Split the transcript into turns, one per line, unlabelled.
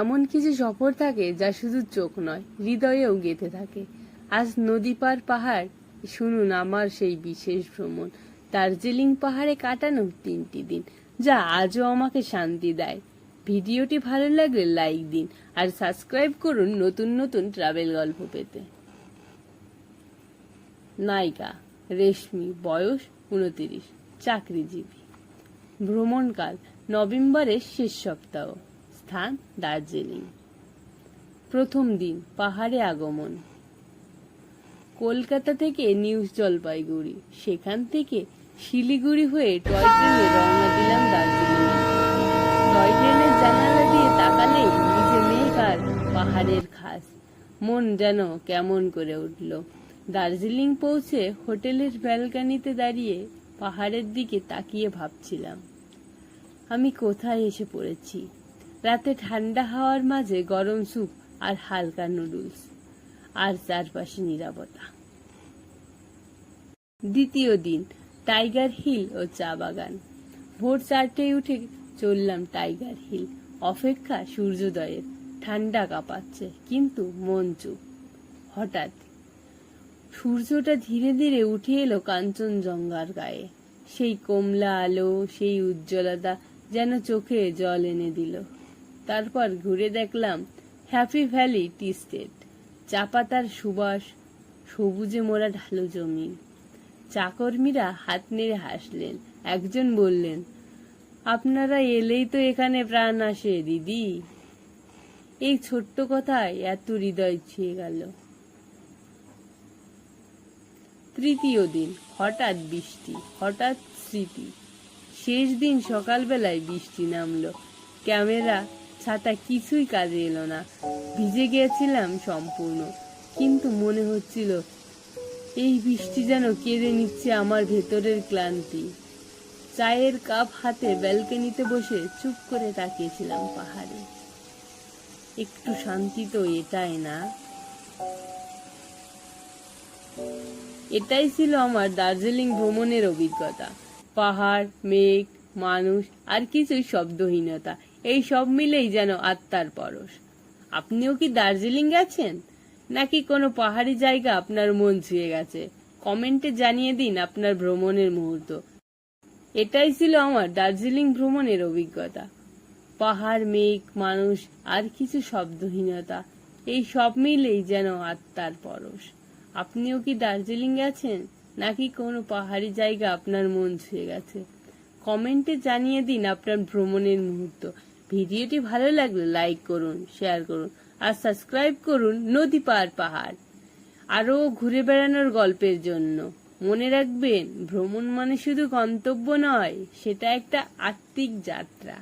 এমন কিছু সফর থাকে যা শুধু চোখ নয়, হৃদয়েও গেঁথে থাকে। আজ নদী পার পাহাড়, শুনুন আমার সেই বিশেষ ভ্রমণ। দার্জিলিং পাহাড়ে কাটানো তিনটি দিন, যা আজও আমাকে শান্তি দেয়। ভিডিওটি ভালো লাগলে লাইক দিন আর সাবস্ক্রাইব করুন নতুন নতুন ট্রাভেল গল্প পেতে। নায়িকা, রেশমি, বয়স উনতিরিশ চাকরিজীবী। ভ্রমণকাল, নভেম্বরের শেষ সপ্তাহ। স্থান দার্জিলিং। প্রথম দিন, পাহাড়ে আগমন। কলকাতা থেকে নিউ জলপাইগুড়ি। সেখান থেকে শিলিগুড়ি হয়ে টয় ট্রেনে রওনা দিলাম দার্জিলিং টয় ট্রেনের জানালা দিয়ে তাকালেই নিজে মেঘ আর পাহাড়ের খাস। মন যেন কেমন করে উঠল। দার্জিলিং পৌঁছে হোটেলের ব্যালকানিতে দাঁড়িয়ে পাহাড়ের দিকে তাকিয়ে ভাবছিলাম, আমি কোথায় এসে পড়েছি? রাতে ঠান্ডা হাওয়ার মাঝে গরম স্যুপ আর হালকা নুডলস। আর চারপাশে নিরাপত্তা। দ্বিতীয় দিন, টাইগার হিল ও চা বাগান। ভোর চারটেয় উঠে চললাম টাইগার হিল। অপেক্ষা সূর্যোদয়ের। ঠান্ডা কাঁপাচ্ছে, কিন্তু মন চুপ। হঠাৎ সূর্যটা ধীরে ধীরে উঠে এলো কাঞ্চনজঙ্ঘার গায়ে। সেই কমলা আলো, সেই উজ্জ্বলতা যেন চোখে জল এনে দিল। তারপর ঘুরে দেখলাম হ্যাপি ভ্যালি টি স্টেট। চা পাতার সুবাস, সবুজে মোড়া ঢালু জমি। চাকর্মীরা হাত নেড়ে হাসলেন। একজন বললেন, আপনারা এলেই তো এখানে প্রাণ আসে, দিদি। এই ছোট্ট কথায় এত হৃদয় ছুঁয়ে গেল। তৃতীয় দিন, হঠাৎ বৃষ্টি, হঠাৎ স্মৃতি। শেষ দিন সকালবেলায় বৃষ্টি নামলো। ক্যামেরা ছাতা কিছুই কাজে এলো না। ভিজে গিয়েছিলাম সম্পূর্ণ, কিন্তু মনে হচ্ছিল, এই বৃষ্টি যেন কেড়ে নিচ্ছে আমার ভেতরের ক্লান্তি। চায়ের কাপ হাতে ব্যালকনিতে বসে চুপ করে তাকিয়েছিলাম পাহাড়ে। একটু শান্তি তো এটাই না? এটাই ছিল আমার দার্জিলিং ভ্রমণের অভিজ্ঞতা। পাহাড়, মেঘ, মানুষ, আর কিছুই শব্দহীনতা। এই সব মিলেই যেন আত্মার পরশ। আপনিও কি দার্জিলিং গেছেন? নাকি কোনো পাহাড়ি জায়গা আপনার মন ছুঁয়ে গেছে? কমেন্টে জানিয়ে দিন আপনার ভ্রমণের মুহূর্ত। এটাই ছিল আমার দার্জিলিং ভ্রমণের অভিজ্ঞতা। পাহাড়, মেঘ, মানুষ, আর কিছু শব্দহীনতা, এই সব মিলেই যেন আত্মার পরশ। আপনিও কি দার্জিলিং গেছেন? নাকি কোনো পাহাড়ি জায়গা আপনার মন ছুঁয়ে গেছে? কমেন্টে জানিয়ে দিন আপনার ভ্রমণের মুহূর্ত। ভিডিওটি ভালো লাগলে লাইক করুন শেয়ার করুন আর সাবস্ক্রাইব করুন নদী পার পাহাড়। আরও ঘুরে বেড়ানোর গল্পের জন্য। মনে রাখবেন, ভ্রমণ মানে শুধু গন্তব্য নয়, সেটা একটা আত্মিক যাত্রা।